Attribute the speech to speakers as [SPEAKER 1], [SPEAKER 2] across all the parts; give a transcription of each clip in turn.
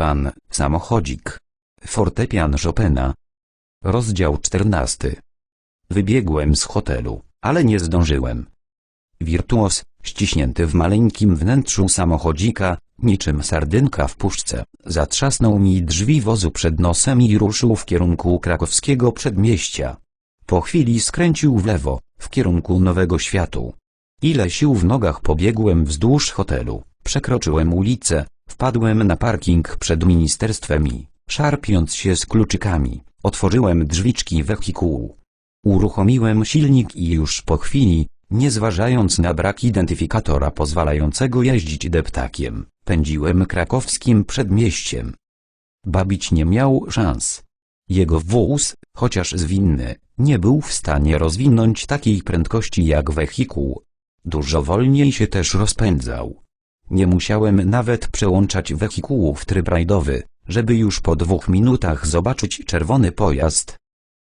[SPEAKER 1] pan, samochodzik. Fortepian Chopina. Rozdział 14. Wybiegłem z hotelu, ale nie zdążyłem. Wirtuos, ściśnięty w maleńkim wnętrzu samochodzika, niczym sardynka w puszce, zatrzasnął mi drzwi wozu przed nosem i ruszył w kierunku krakowskiego przedmieścia. Po chwili skręcił w lewo, w kierunku Nowego Światu. Ile sił w nogach pobiegłem wzdłuż hotelu, przekroczyłem ulicę, wpadłem na parking przed ministerstwem i, szarpiąc się z kluczykami, otworzyłem drzwiczki wehikułu. Uruchomiłem silnik i już po chwili, nie zważając na brak identyfikatora pozwalającego jeździć deptakiem, pędziłem krakowskim przedmieściem. Babić nie miał szans. Jego wóz, chociaż zwinny, nie był w stanie rozwinąć takiej prędkości jak wehikuł. Dużo wolniej się też rozpędzał. Nie musiałem nawet przełączać wehikułu w tryb rajdowy, żeby już po dwóch minutach zobaczyć czerwony pojazd.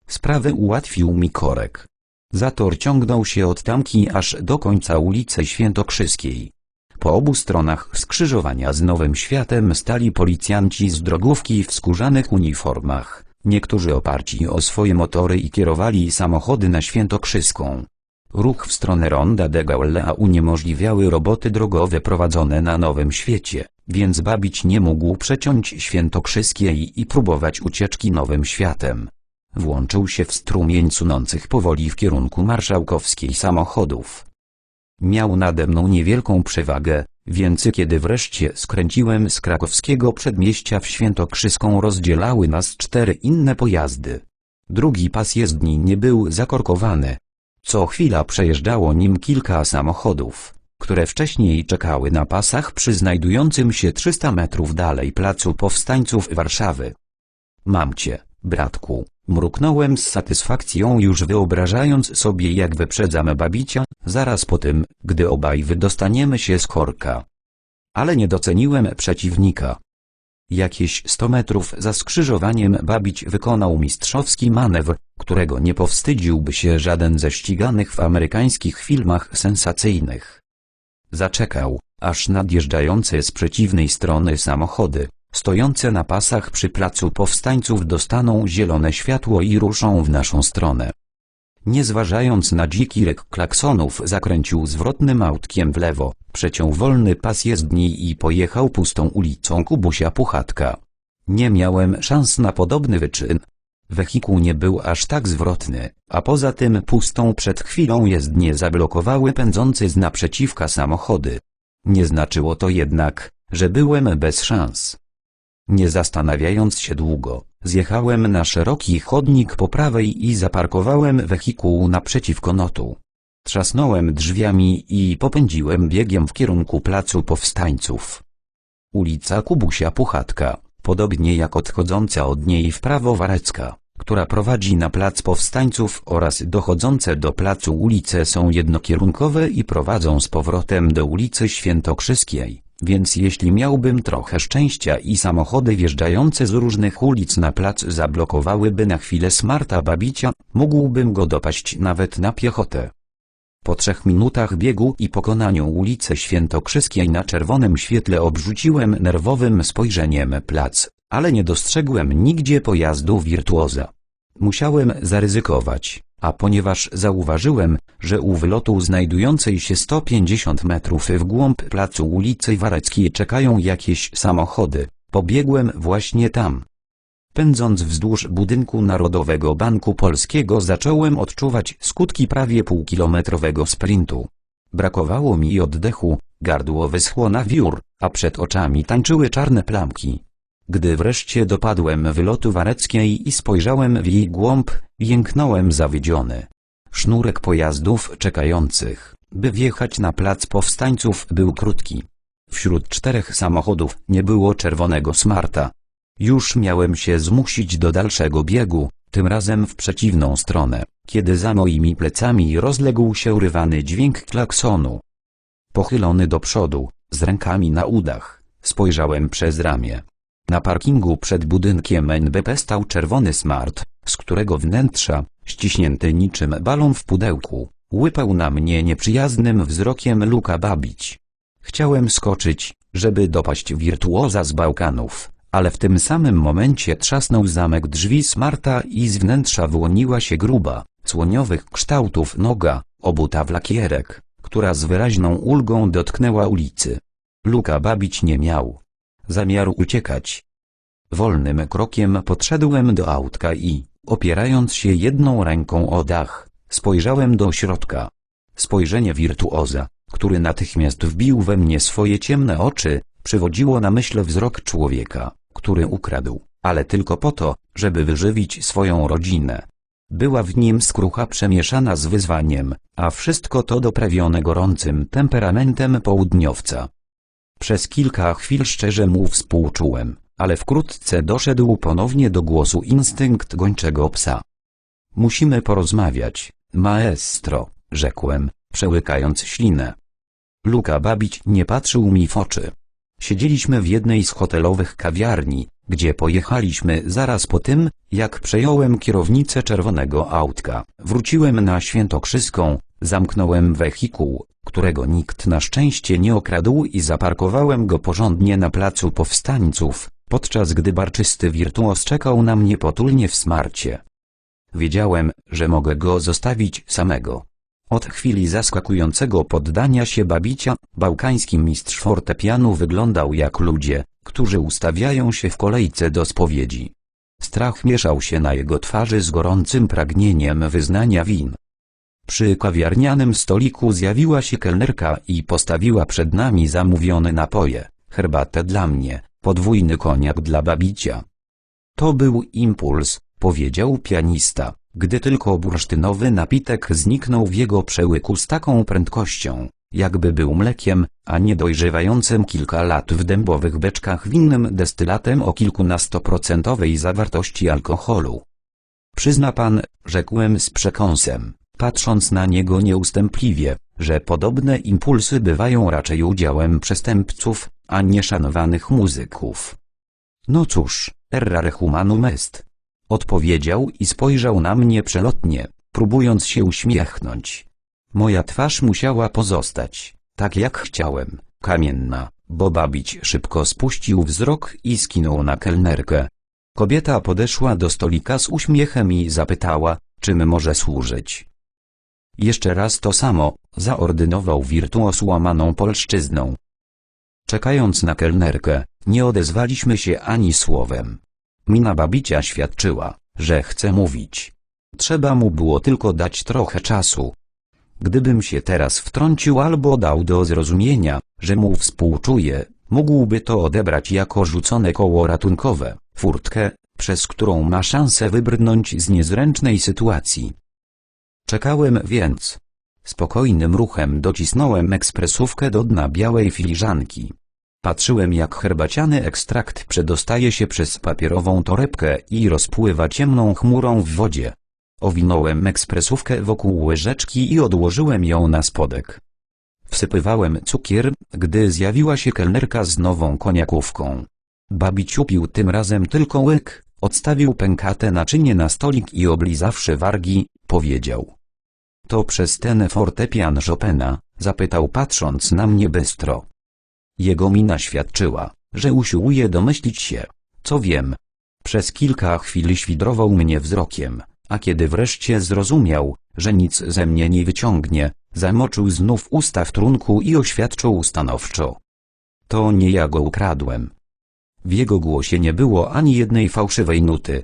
[SPEAKER 1] Sprawę ułatwił mi korek. Zator ciągnął się od tamki aż do końca ulicy Świętokrzyskiej. Po obu stronach skrzyżowania z Nowym Światem stali policjanci z drogówki w skórzanych uniformach, niektórzy oparci o swoje motory i kierowali samochody na Świętokrzyską. Ruch w stronę Ronda de Gaulle uniemożliwiały roboty drogowe prowadzone na Nowym Świecie, więc Babić nie mógł przeciąć Świętokrzyskiej i próbować ucieczki Nowym Światem. Włączył się w strumień sunących powoli w kierunku marszałkowskiej samochodów. Miał nade mną niewielką przewagę, więc kiedy wreszcie skręciłem z krakowskiego przedmieścia w Świętokrzyską rozdzielały nas cztery inne pojazdy. Drugi pas jezdni nie był zakorkowany. Co chwila przejeżdżało nim kilka samochodów, które wcześniej czekały na pasach przy znajdującym się 300 metrów dalej placu powstańców Warszawy. Mam cię, bratku, mruknąłem z satysfakcją już wyobrażając sobie jak wyprzedzamy babicia, zaraz po tym, gdy obaj wydostaniemy się z korka. Ale nie doceniłem przeciwnika. Jakieś 100 metrów za skrzyżowaniem babić wykonał mistrzowski manewr, którego nie powstydziłby się żaden ze ściganych w amerykańskich filmach sensacyjnych. Zaczekał, aż nadjeżdżające z przeciwnej strony samochody, stojące na pasach przy placu powstańców dostaną zielone światło i ruszą w naszą stronę. Nie zważając na dziki rek klaksonów zakręcił zwrotnym autkiem w lewo, przeciął wolny pas jezdni i pojechał pustą ulicą Kubusia Puchatka. Nie miałem szans na podobny wyczyn. Wehikuł nie był aż tak zwrotny, a poza tym pustą przed chwilą jezdnię zablokowały pędzące z naprzeciwka samochody. Nie znaczyło to jednak, że byłem bez szans. Nie zastanawiając się długo, zjechałem na szeroki chodnik po prawej i zaparkowałem wehikuł naprzeciwko notu. Trzasnąłem drzwiami i popędziłem biegiem w kierunku placu powstańców. Ulica Kubusia Puchatka, podobnie jak odchodząca od niej w prawo Warecka, która prowadzi na plac powstańców oraz dochodzące do placu ulice są jednokierunkowe i prowadzą z powrotem do ulicy Świętokrzyskiej. Więc jeśli miałbym trochę szczęścia i samochody wjeżdżające z różnych ulic na plac zablokowałyby na chwilę smarta babicia, mógłbym go dopaść nawet na piechotę. Po trzech minutach biegu i pokonaniu ulicy Świętokrzyskiej na czerwonym świetle obrzuciłem nerwowym spojrzeniem plac, ale nie dostrzegłem nigdzie pojazdu wirtuoza. Musiałem zaryzykować, a ponieważ zauważyłem, że u wylotu znajdującej się 150 metrów w głąb placu ulicy Wareckiej czekają jakieś samochody, pobiegłem właśnie tam. Pędząc wzdłuż budynku Narodowego Banku Polskiego zacząłem odczuwać skutki prawie półkilometrowego sprintu. Brakowało mi oddechu, gardło wyschło na wiór, a przed oczami tańczyły czarne plamki. Gdy wreszcie dopadłem wylotu Wareckiej i spojrzałem w jej głąb, jęknąłem zawiedziony. Sznurek pojazdów czekających, by wjechać na plac powstańców był krótki. Wśród czterech samochodów nie było czerwonego smarta. Już miałem się zmusić do dalszego biegu, tym razem w przeciwną stronę, kiedy za moimi plecami rozległ się rywany dźwięk klaksonu. Pochylony do przodu, z rękami na udach, spojrzałem przez ramię. Na parkingu przed budynkiem NBP stał czerwony smart, z którego wnętrza, ściśnięty niczym balon w pudełku, łypał na mnie nieprzyjaznym wzrokiem Luka Babić. Chciałem skoczyć, żeby dopaść wirtuoza z Bałkanów, ale w tym samym momencie trzasnął zamek drzwi smarta i z wnętrza wyłoniła się gruba, słoniowych kształtów noga, obuta w lakierek, która z wyraźną ulgą dotknęła ulicy. Luka babić nie miał zamiaru uciekać. Wolnym krokiem podszedłem do autka i, opierając się jedną ręką o dach, spojrzałem do środka. Spojrzenie wirtuoza, który natychmiast wbił we mnie swoje ciemne oczy, przywodziło na myśl wzrok człowieka, który ukradł, ale tylko po to, żeby wyżywić swoją rodzinę. Była w nim skrucha przemieszana z wyzwaniem, a wszystko to doprawione gorącym temperamentem południowca. Przez kilka chwil szczerze mu współczułem, ale wkrótce doszedł ponownie do głosu instynkt gończego psa. Musimy porozmawiać, maestro, rzekłem, przełykając ślinę. Luka babić nie patrzył mi w oczy. Siedzieliśmy w jednej z hotelowych kawiarni, gdzie pojechaliśmy zaraz po tym, jak przejąłem kierownicę czerwonego autka. Wróciłem na Świętokrzyską, zamknąłem wehikuł, którego nikt na szczęście nie okradł i zaparkowałem go porządnie na placu powstańców, podczas gdy barczysty wirtuos czekał na mnie potulnie w smarcie. Wiedziałem, że mogę go zostawić samego. Od chwili zaskakującego poddania się babicia, bałkański mistrz fortepianu wyglądał jak ludzie, którzy ustawiają się w kolejce do spowiedzi. Strach mieszał się na jego twarzy z gorącym pragnieniem wyznania win. Przy kawiarnianym stoliku zjawiła się kelnerka i postawiła przed nami zamówione napoje, herbatę dla mnie, podwójny koniak dla babicia. To był impuls, powiedział pianista, gdy tylko bursztynowy napitek zniknął w jego przełyku z taką prędkością, jakby był mlekiem, a nie dojrzewającym kilka lat w dębowych beczkach winnym destylatem o kilkunastoprocentowej zawartości alkoholu. Przyzna pan, rzekłem z przekąsem, patrząc na niego nieustępliwie, że podobne impulsy bywają raczej udziałem przestępców, a nie szanowanych muzyków. No cóż, errare humanum est. Odpowiedział i spojrzał na mnie przelotnie, próbując się uśmiechnąć. Moja twarz musiała pozostać, tak jak chciałem, kamienna, bo babić szybko spuścił wzrok i skinął na kelnerkę. Kobieta podeszła do stolika z uśmiechem i zapytała, czym może służyć. Jeszcze raz to samo, zaordynował wirtuos łamaną polszczyzną. Czekając na kelnerkę, nie odezwaliśmy się ani słowem. Mina babicia świadczyła, że chce mówić. Trzeba mu było tylko dać trochę czasu. Gdybym się teraz wtrącił albo dał do zrozumienia, że mu współczuję, mógłby to odebrać jako rzucone koło ratunkowe, furtkę, przez którą ma szansę wybrnąć z niezręcznej sytuacji. Czekałem więc. Spokojnym ruchem docisnąłem ekspresówkę do dna białej filiżanki. Patrzyłem jak herbaciany ekstrakt przedostaje się przez papierową torebkę i rozpływa ciemną chmurą w wodzie. Owinąłem ekspresówkę wokół łyżeczki i odłożyłem ją na spodek. Wsypywałem cukier, gdy zjawiła się kelnerka z nową koniakówką. Babiciu pił tym razem tylko łyk, odstawił pękate naczynie na stolik i oblizawszy wargi, powiedział. To przez ten fortepian Chopina, zapytał patrząc na mnie bystro. Jego mina świadczyła, że usiłuje domyślić się, co wiem. Przez kilka chwil świdrował mnie wzrokiem, a kiedy wreszcie zrozumiał, że nic ze mnie nie wyciągnie, zamoczył znów usta w trunku i oświadczył stanowczo. To nie ja go ukradłem. W jego głosie nie było ani jednej fałszywej nuty.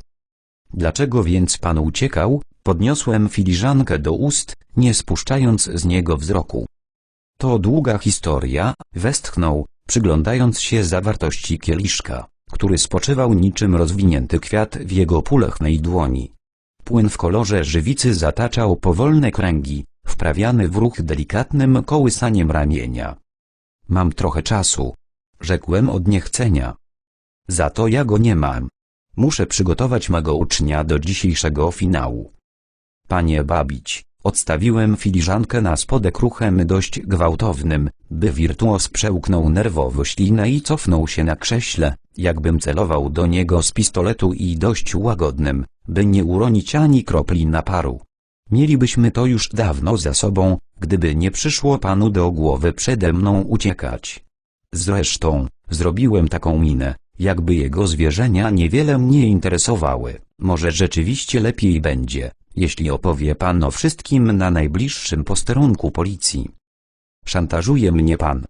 [SPEAKER 1] Dlaczego więc pan uciekał? Podniosłem filiżankę do ust, nie spuszczając z niego wzroku. To długa historia, westchnął, przyglądając się zawartości kieliszka, który spoczywał niczym rozwinięty kwiat w jego pulechnej dłoni. Płyn w kolorze żywicy zataczał powolne kręgi, wprawiany w ruch delikatnym kołysaniem ramienia. Mam trochę czasu, rzekłem od niechcenia. Za to ja go nie mam. Muszę przygotować mego ucznia do dzisiejszego finału. Panie babić, odstawiłem filiżankę na spodek ruchem dość gwałtownym, by wirtuos przełknął nerwowo ślinę i cofnął się na krześle, jakbym celował do niego z pistoletu i dość łagodnym, by nie uronić ani kropli naparu. Mielibyśmy to już dawno za sobą, gdyby nie przyszło panu do głowy przede mną uciekać. Zresztą, zrobiłem taką minę, Jakby jego zwierzenia niewiele mnie interesowały, może rzeczywiście lepiej będzie, jeśli opowie pan o wszystkim na najbliższym posterunku policji. Szantażuje mnie pan.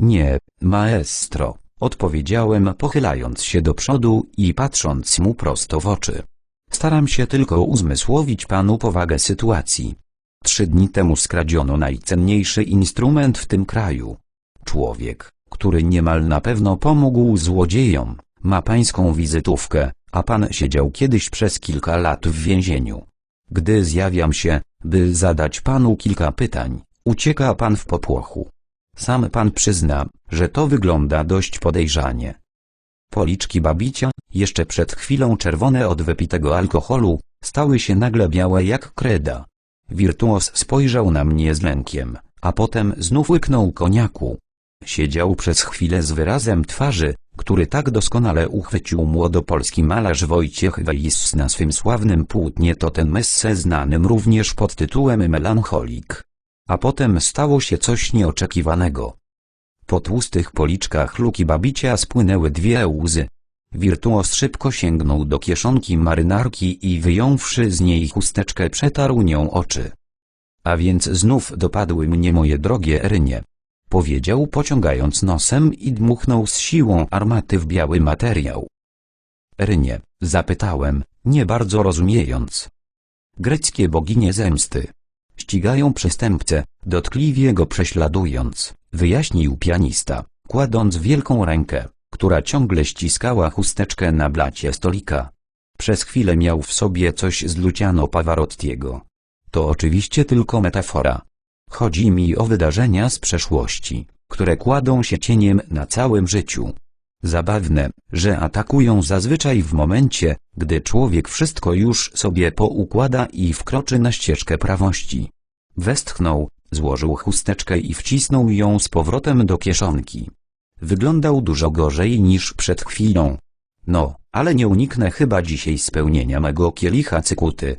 [SPEAKER 1] Nie, maestro, odpowiedziałem pochylając się do przodu i patrząc mu prosto w oczy. Staram się tylko uzmysłowić panu powagę sytuacji. Trzy dni temu skradziono najcenniejszy instrument w tym kraju. Człowiek, który niemal na pewno pomógł złodziejom, ma pańską wizytówkę, a pan siedział kiedyś przez kilka lat w więzieniu. Gdy zjawiam się, by zadać panu kilka pytań, ucieka pan w popłochu. Sam pan przyzna, że to wygląda dość podejrzanie. Policzki babicia, jeszcze przed chwilą czerwone od wypitego alkoholu, stały się nagle białe jak kreda. Wirtuos spojrzał na mnie z lękiem, a potem znów łyknął koniaku. Siedział przez chwilę z wyrazem twarzy, który tak doskonale uchwycił młodopolski malarz Wojciech Weiss na swym sławnym płótnie Totem Messe znanym również pod tytułem Melancholik. A potem stało się coś nieoczekiwanego. Po tłustych policzkach Luki Babicia spłynęły dwie łzy. Wirtuos szybko sięgnął do kieszonki marynarki i wyjąwszy z niej chusteczkę przetarł nią oczy. A więc znów dopadły mnie moje drogie Erynie. Powiedział pociągając nosem i dmuchnął z siłą armaty w biały materiał. Erynie, zapytałem, nie bardzo rozumiejąc. Greckie boginie zemsty. Ścigają przestępcę, dotkliwie go prześladując, wyjaśnił pianista, kładąc wielką rękę, która ciągle ściskała chusteczkę na blacie stolika. Przez chwilę miał w sobie coś z Luciano Pavarottiego. To oczywiście tylko metafora. Chodzi mi o wydarzenia z przeszłości, które kładą się cieniem na całym życiu. Zabawne, że atakują zazwyczaj w momencie, gdy człowiek wszystko już sobie poukłada i wkroczy na ścieżkę prawości. Westchnął, złożył chusteczkę i wcisnął ją z powrotem do kieszonki. Wyglądał dużo gorzej niż przed chwilą. No, ale nie uniknę chyba dzisiaj spełnienia mego kielicha cykuty.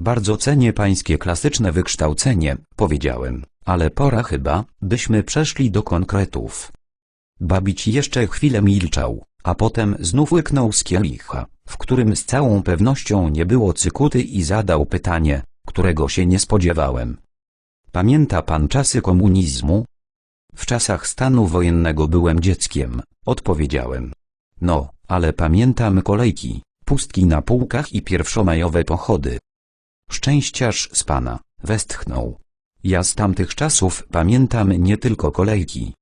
[SPEAKER 1] Bardzo cenię pańskie klasyczne wykształcenie, powiedziałem, ale pora chyba, byśmy przeszli do konkretów. Babić jeszcze chwilę milczał, a potem znów łyknął z kielicha, w którym z całą pewnością nie było cykuty i zadał pytanie, którego się nie spodziewałem. Pamięta pan czasy komunizmu? W czasach stanu wojennego byłem dzieckiem, odpowiedziałem. No, ale pamiętam kolejki, pustki na półkach i pierwszomajowe pochody. Szczęściarz z pana, westchnął. Ja z tamtych czasów pamiętam nie tylko kolejki.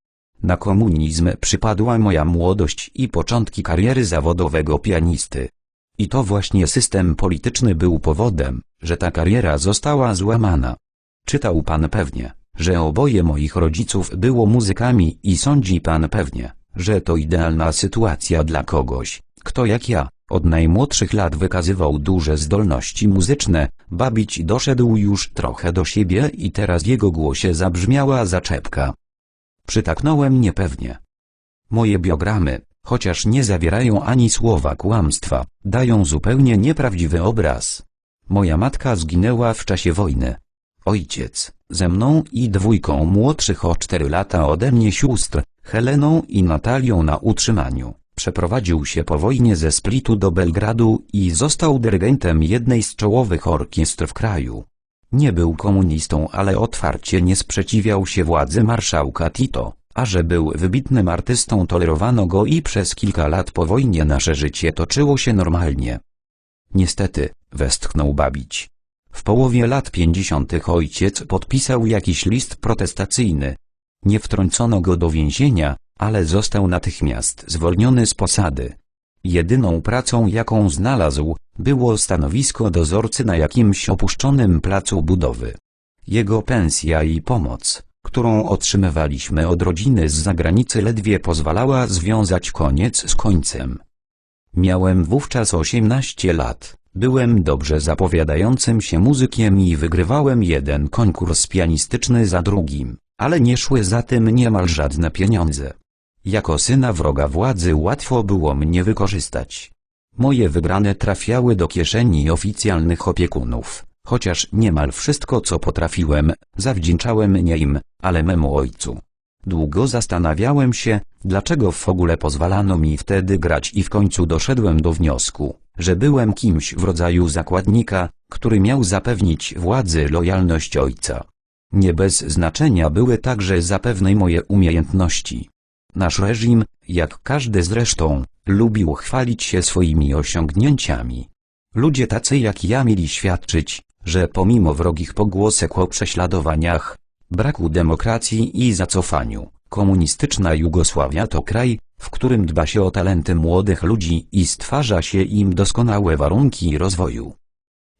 [SPEAKER 1] Na komunizm przypadła moja młodość i początki kariery zawodowego pianisty. I to właśnie system polityczny był powodem, że ta kariera została złamana. Czytał pan pewnie, że oboje moich rodziców było muzykami i sądzi pan pewnie, że to idealna sytuacja dla kogoś, kto jak ja, od najmłodszych lat wykazywał duże zdolności muzyczne, babić doszedł już trochę do siebie i teraz jego głosie zabrzmiała zaczepka. Przytaknąłem niepewnie. Moje biogramy, chociaż nie zawierają ani słowa kłamstwa, dają zupełnie nieprawdziwy obraz. Moja matka zginęła w czasie wojny. Ojciec, ze mną i dwójką młodszych o cztery lata ode mnie sióstr, Heleną i Natalią na utrzymaniu, przeprowadził się po wojnie ze Splitu do Belgradu i został dyrygentem jednej z czołowych orkiestr w kraju. Nie był komunistą, ale otwarcie nie sprzeciwiał się władzy marszałka Tito, a że był wybitnym artystą tolerowano go i przez kilka lat po wojnie nasze życie toczyło się normalnie. Niestety, westchnął Babić. W połowie lat pięćdziesiątych ojciec podpisał jakiś list protestacyjny. Nie wtrącono go do więzienia, ale został natychmiast zwolniony z posady. Jedyną pracą jaką znalazł, było stanowisko dozorcy na jakimś opuszczonym placu budowy. Jego pensja i pomoc, którą otrzymywaliśmy od rodziny z zagranicy ledwie pozwalała związać koniec z końcem. Miałem wówczas 18 lat, byłem dobrze zapowiadającym się muzykiem i wygrywałem jeden konkurs pianistyczny za drugim, ale nie szły za tym niemal żadne pieniądze. Jako syna wroga władzy łatwo było mnie wykorzystać. Moje wybrane trafiały do kieszeni oficjalnych opiekunów, chociaż niemal wszystko co potrafiłem, zawdzięczałem nie im, ale memu ojcu. Długo zastanawiałem się, dlaczego w ogóle pozwalano mi wtedy grać i w końcu doszedłem do wniosku, że byłem kimś w rodzaju zakładnika, który miał zapewnić władzy lojalność ojca. Nie bez znaczenia były także zapewne moje umiejętności. Nasz reżim, jak każdy zresztą, lubił chwalić się swoimi osiągnięciami. Ludzie tacy jak ja mieli świadczyć, że pomimo wrogich pogłosek o prześladowaniach, braku demokracji i zacofaniu, komunistyczna Jugosławia to kraj, w którym dba się o talenty młodych ludzi i stwarza się im doskonałe warunki rozwoju.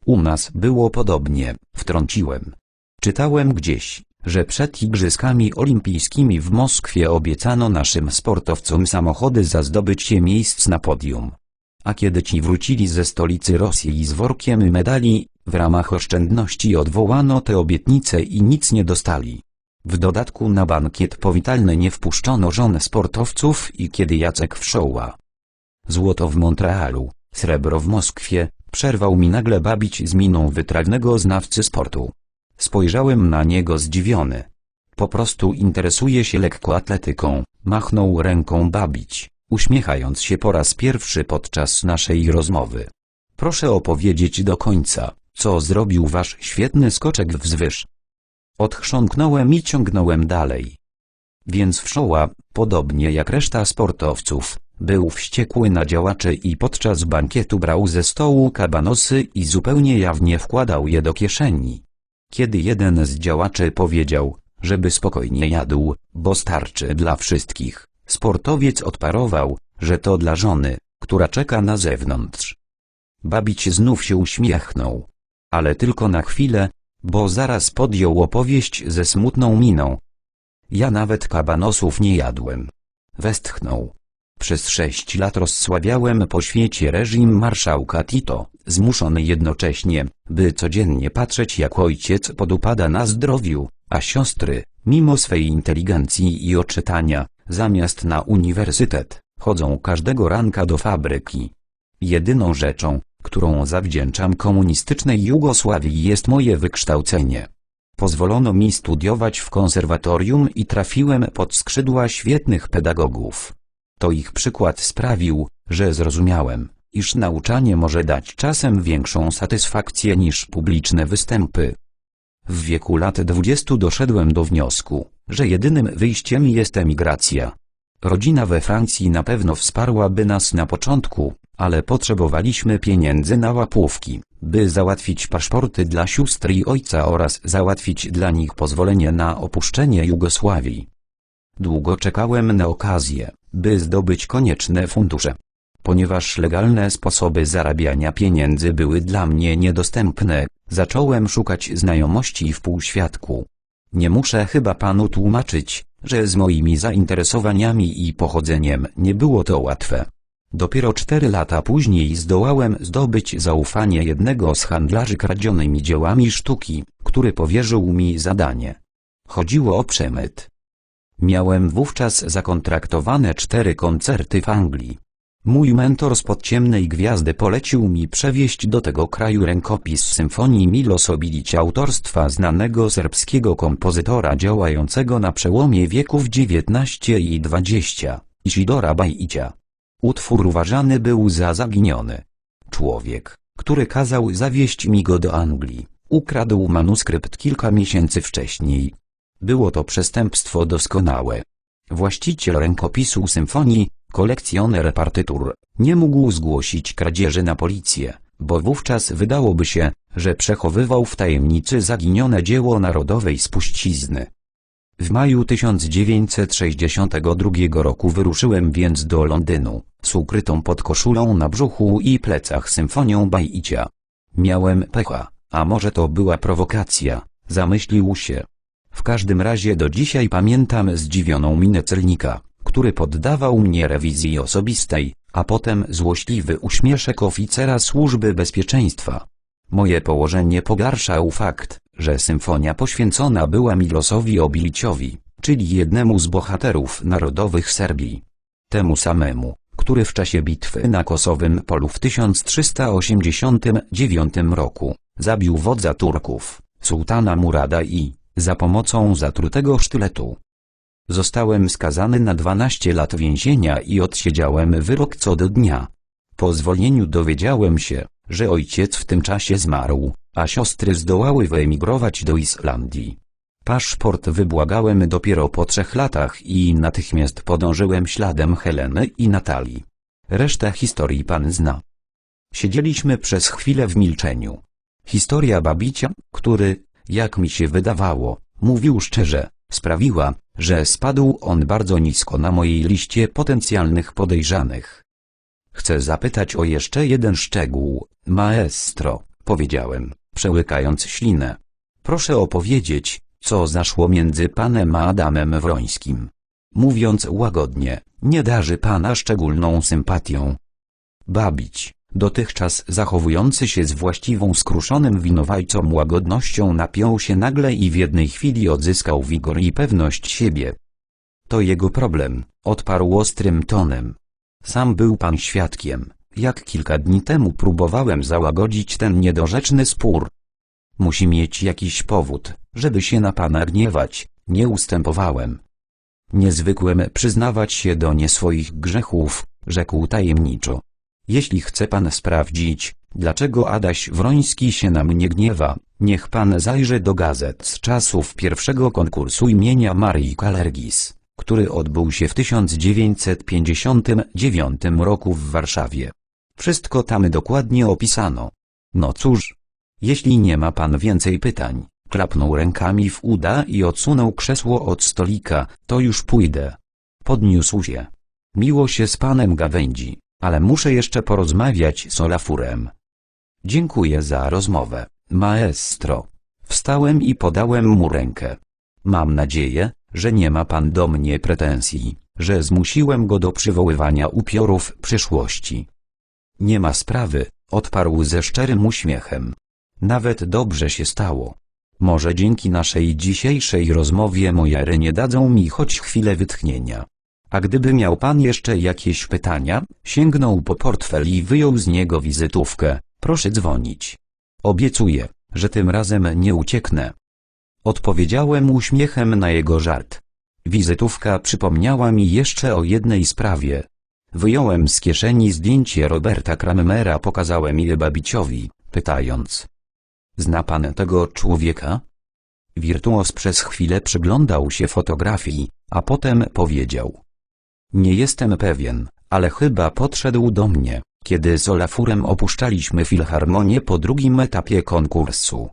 [SPEAKER 1] U nas było podobnie, wtrąciłem. Czytałem gdzieś, że przed Igrzyskami Olimpijskimi w Moskwie obiecano naszym sportowcom samochody za zdobycie miejsc na podium. A kiedy ci wrócili ze stolicy Rosji z workiem medali, w ramach oszczędności odwołano te obietnice i nic nie dostali. W dodatku na bankiet powitalny nie wpuszczono żon sportowców i kiedy Jacek wszoła złoto w Montrealu, srebro w Moskwie, przerwał mi nagle babić z miną wytrawnego znawcy sportu. Spojrzałem na niego zdziwiony. Po prostu interesuje się lekkoatletyką, machnął ręką babić, uśmiechając się po raz pierwszy podczas naszej rozmowy. Proszę opowiedzieć do końca, co zrobił wasz świetny skoczek wzwyż. Odchrząknąłem i ciągnąłem dalej. Więc wszoła, podobnie jak reszta sportowców, był wściekły na działaczy i podczas bankietu brał ze stołu kabanosy i zupełnie jawnie wkładał je do kieszeni. Kiedy jeden z działaczy powiedział, żeby spokojnie jadł, bo starczy dla wszystkich, sportowiec odparował, że to dla żony, która czeka na zewnątrz. Babić znów się uśmiechnął. Ale tylko na chwilę, bo zaraz podjął opowieść ze smutną miną. Ja nawet kabanosów nie jadłem. Westchnął. Przez sześć lat rozsławiałem po świecie reżim marszałka Tito, zmuszony jednocześnie, by codziennie patrzeć jak ojciec podupada na zdrowiu, a siostry, mimo swej inteligencji i odczytania, zamiast na uniwersytet, chodzą każdego ranka do fabryki. Jedyną rzeczą, którą zawdzięczam komunistycznej Jugosławii jest moje wykształcenie. Pozwolono mi studiować w konserwatorium i trafiłem pod skrzydła świetnych pedagogów. To ich przykład sprawił, że zrozumiałem, iż nauczanie może dać czasem większą satysfakcję niż publiczne występy. W wieku lat dwudziestu doszedłem do wniosku, że jedynym wyjściem jest emigracja. Rodzina we Francji na pewno wsparłaby nas na początku, ale potrzebowaliśmy pieniędzy na łapówki, by załatwić paszporty dla sióstr i ojca oraz załatwić dla nich pozwolenie na opuszczenie Jugosławii. Długo czekałem na okazję, by zdobyć konieczne fundusze. Ponieważ legalne sposoby zarabiania pieniędzy były dla mnie niedostępne, zacząłem szukać znajomości w półświadku. Nie muszę chyba panu tłumaczyć, że z moimi zainteresowaniami i pochodzeniem nie było to łatwe. Dopiero cztery lata później zdołałem zdobyć zaufanie jednego z handlarzy kradzionymi dziełami sztuki, który powierzył mi zadanie. Chodziło o przemyt. Miałem wówczas zakontraktowane cztery koncerty w Anglii. Mój mentor z podciemnej gwiazdy polecił mi przewieźć do tego kraju rękopis symfonii Milos Obilić autorstwa znanego serbskiego kompozytora działającego na przełomie wieków XIX i XX, Isidora Bajicia. Utwór uważany był za zaginiony. Człowiek, który kazał zawieźć mi go do Anglii, ukradł manuskrypt kilka miesięcy wcześniej. Było to przestępstwo doskonałe. Właściciel rękopisu symfonii, kolekcjoner partytur, nie mógł zgłosić kradzieży na policję, bo wówczas wydałoby się, że przechowywał w tajemnicy zaginione dzieło narodowej spuścizny. W maju 1962 roku wyruszyłem więc do Londynu, z ukrytą pod koszulą na brzuchu i plecach symfonią Bajicia. Miałem pecha, a może to była prowokacja, zamyślił się. W każdym razie do dzisiaj pamiętam zdziwioną minę celnika, który poddawał mnie rewizji osobistej, a potem złośliwy uśmieszek oficera służby bezpieczeństwa. Moje położenie pogarszał fakt, że symfonia poświęcona była Milosowi Obiliciowi, czyli jednemu z bohaterów narodowych Serbii. Temu samemu, który w czasie bitwy na Kosowym Polu w 1389 roku zabił wodza Turków, sułtana Murada i, za pomocą zatrutego sztyletu, Zostałem skazany na 12 lat więzienia i odsiedziałem wyrok co do dnia. Po zwolnieniu dowiedziałem się, że ojciec w tym czasie zmarł, a siostry zdołały wyemigrować do Islandii. Paszport wybłagałem dopiero po trzech latach i natychmiast podążyłem śladem Heleny i Natalii. Resztę historii pan zna. Siedzieliśmy przez chwilę w milczeniu. Historia babicia, który, jak mi się wydawało, mówił szczerze, sprawiła, że spadł on bardzo nisko na mojej liście potencjalnych podejrzanych. Chcę zapytać o jeszcze jeden szczegół, maestro, powiedziałem, przełykając ślinę. Proszę opowiedzieć, co zaszło między panem a Adamem Wrońskim. Mówiąc łagodnie, nie darzy pana szczególną sympatią. Babić, dotychczas zachowujący się z właściwą skruszonym winowajcą łagodnością napiął się nagle i w jednej chwili odzyskał wigor i pewność siebie. To jego problem, odparł ostrym tonem. Sam był pan świadkiem, jak kilka dni temu próbowałem załagodzić ten niedorzeczny spór. Musi mieć jakiś powód, żeby się na pana gniewać, nie ustępowałem. Nie zwykłem przyznawać się do nie swoich grzechów, rzekł tajemniczo. Jeśli chce pan sprawdzić, dlaczego Adaś Wroński się na mnie gniewa, niech pan zajrzy do gazet z czasów pierwszego konkursu imienia Marii Kalergis, który odbył się w 1959 roku w Warszawie. Wszystko tam dokładnie opisano. No cóż, jeśli nie ma pan więcej pytań, klapnął rękami w uda i odsunął krzesło od stolika, to już pójdę. Podniósł się. Miło się z panem gawędzi, ale muszę jeszcze porozmawiać z Olafurem. Dziękuję za rozmowę, maestro. Wstałem i podałem mu rękę. Mam nadzieję, że nie ma pan do mnie pretensji, że zmusiłem go do przywoływania upiorów przyszłości. Nie ma sprawy, odparł ze szczerym uśmiechem. Nawet dobrze się stało. Może dzięki naszej dzisiejszej rozmowie moje nie dadzą mi choć chwilę wytchnienia. A gdyby miał pan jeszcze jakieś pytania, sięgnął po portfel i wyjął z niego wizytówkę. Proszę dzwonić. Obiecuję, że tym razem nie ucieknę. Odpowiedziałem uśmiechem na jego żart. Wizytówka przypomniała mi jeszcze o jednej sprawie. Wyjąłem z kieszeni zdjęcie Roberta Kramera, pokazałem je babiciowi, pytając. Zna pan tego człowieka? Wirtuos przez chwilę przyglądał się fotografii, a potem powiedział. Nie jestem pewien, ale chyba podszedł do mnie, kiedy z Olafurem opuszczaliśmy filharmonię po drugim etapie konkursu.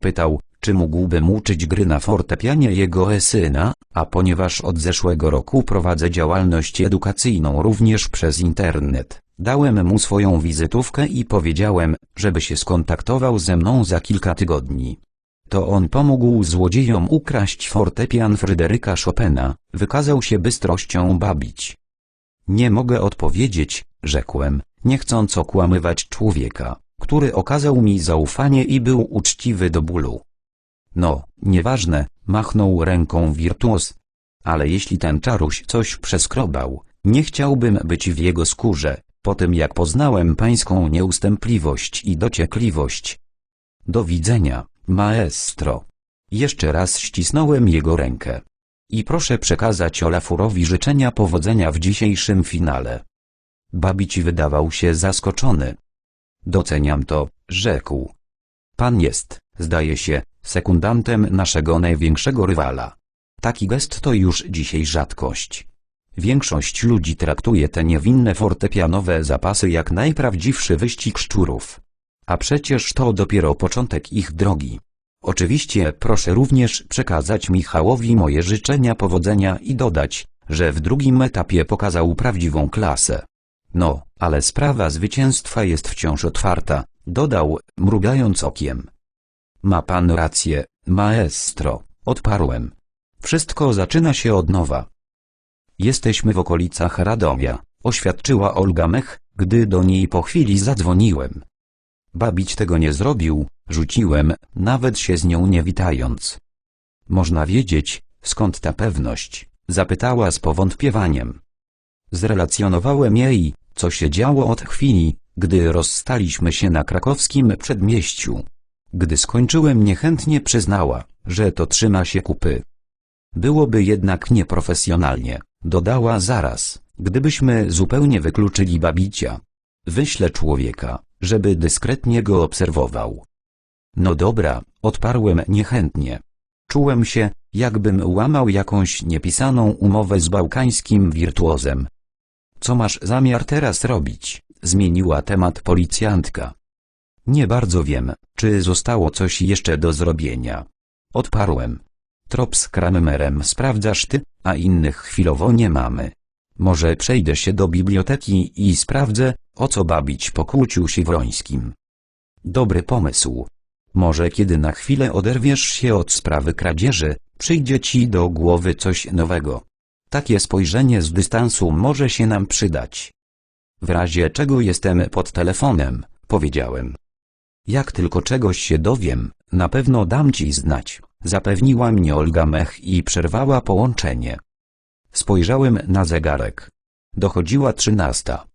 [SPEAKER 1] Pytał, czy mógłbym uczyć gry na fortepianie jego syna, a ponieważ od zeszłego roku prowadzę działalność edukacyjną również przez internet, dałem mu swoją wizytówkę i powiedziałem, żeby się skontaktował ze mną za kilka tygodni. To on pomógł złodziejom ukraść fortepian Fryderyka Chopina, wykazał się bystrością babić. Nie mogę odpowiedzieć, rzekłem, nie chcąc okłamywać człowieka, który okazał mi zaufanie i był uczciwy do bólu. No, nieważne, machnął ręką wirtuos. Ale jeśli ten czaruś coś przeskrobał, nie chciałbym być w jego skórze, po tym jak poznałem pańską nieustępliwość i dociekliwość. Do widzenia, maestro. Jeszcze raz ścisnąłem jego rękę. I proszę przekazać Olafurowi życzenia powodzenia w dzisiejszym finale. Babici wydawał się zaskoczony. Doceniam to, rzekł. Pan jest, zdaje się, sekundantem naszego największego rywala. Taki gest to już dzisiaj rzadkość. Większość ludzi traktuje te niewinne fortepianowe zapasy jak najprawdziwszy wyścig szczurów. A przecież to dopiero początek ich drogi. Oczywiście proszę również przekazać Michałowi moje życzenia powodzenia i dodać, że w drugim etapie pokazał prawdziwą klasę. No, ale sprawa zwycięstwa jest wciąż otwarta, dodał, mrugając okiem. Ma pan rację, maestro, odparłem. Wszystko zaczyna się od nowa. Jesteśmy w okolicach Radomia, oświadczyła Olga Mech, gdy do niej po chwili zadzwoniłem. Babić tego nie zrobił, rzuciłem, nawet się z nią nie witając. Można wiedzieć, skąd ta pewność, zapytała z powątpiewaniem. Zrelacjonowałem jej, co się działo od chwili, gdy rozstaliśmy się na krakowskim przedmieściu. Gdy skończyłem niechętnie przyznała, że to trzyma się kupy. Byłoby jednak nieprofesjonalnie, dodała zaraz, gdybyśmy zupełnie wykluczyli babicia. Wyślę człowieka, żeby dyskretnie go obserwował. No dobra, odparłem niechętnie. Czułem się, jakbym łamał jakąś niepisaną umowę z bałkańskim wirtuozem. Co masz zamiar teraz robić? Zmieniła temat policjantka. Nie bardzo wiem, czy zostało coś jeszcze do zrobienia. Odparłem. Trop z Kramerem sprawdzasz ty, a innych chwilowo nie mamy. Może przejdę się do biblioteki i sprawdzę, o co babić pokłócił się Wrońskim. Dobry pomysł. Może kiedy na chwilę oderwiesz się od sprawy kradzieży, przyjdzie ci do głowy coś nowego. Takie spojrzenie z dystansu może się nam przydać. W razie czego jestem pod telefonem, powiedziałem. Jak tylko czegoś się dowiem, na pewno dam ci znać, zapewniła mnie Olga Mech i przerwała połączenie. Spojrzałem na zegarek. Dochodziła trzynasta.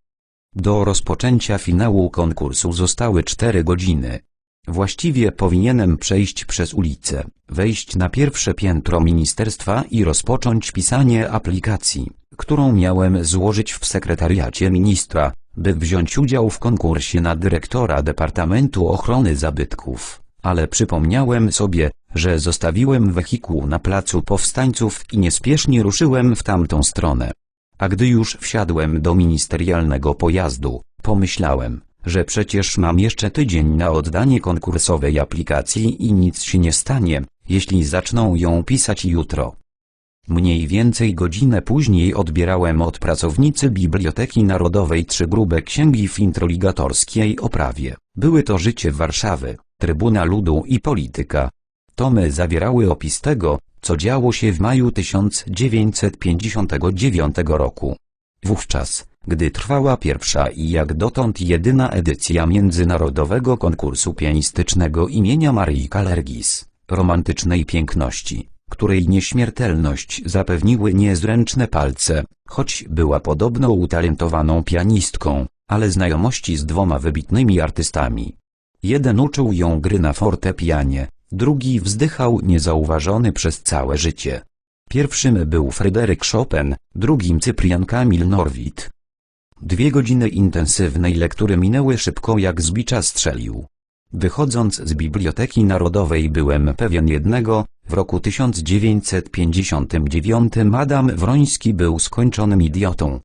[SPEAKER 1] Do rozpoczęcia finału konkursu zostały cztery godziny. Właściwie powinienem przejść przez ulicę, wejść na pierwsze piętro ministerstwa i rozpocząć pisanie aplikacji, którą miałem złożyć w sekretariacie ministra, by wziąć udział w konkursie na dyrektora Departamentu Ochrony Zabytków. Ale przypomniałem sobie, że zostawiłem wehikuł na placu powstańców i niespiesznie ruszyłem w tamtą stronę. A gdy już wsiadłem do ministerialnego pojazdu, pomyślałem, że przecież mam jeszcze tydzień na oddanie konkursowej aplikacji i nic się nie stanie, jeśli zaczną ją pisać jutro. Mniej więcej godzinę później odbierałem od pracownicy Biblioteki Narodowej trzy grube księgi w introligatorskiej oprawie. Były to Życie Warszawy, Trybuna Ludu i Polityka. Tomy zawierały opis tego, co działo się w maju 1959 roku. Wówczas, gdy trwała pierwsza i jak dotąd jedyna edycja międzynarodowego konkursu pianistycznego imienia Marii Kalergis, romantycznej piękności, której nieśmiertelność zapewniły niezręczne palce, choć była podobno utalentowaną pianistką, ale znajomości z dwoma wybitnymi artystami. Jeden uczył ją gry na fortepianie, drugi wzdychał niezauważony przez całe życie. Pierwszym był Fryderyk Chopin, drugim Cyprian Kamil Norwid. Dwie godziny intensywnej lektury minęły szybko jak z bicza strzelił. Wychodząc z Biblioteki Narodowej byłem pewien jednego, w roku 1959 Adam Wroński był skończonym idiotą.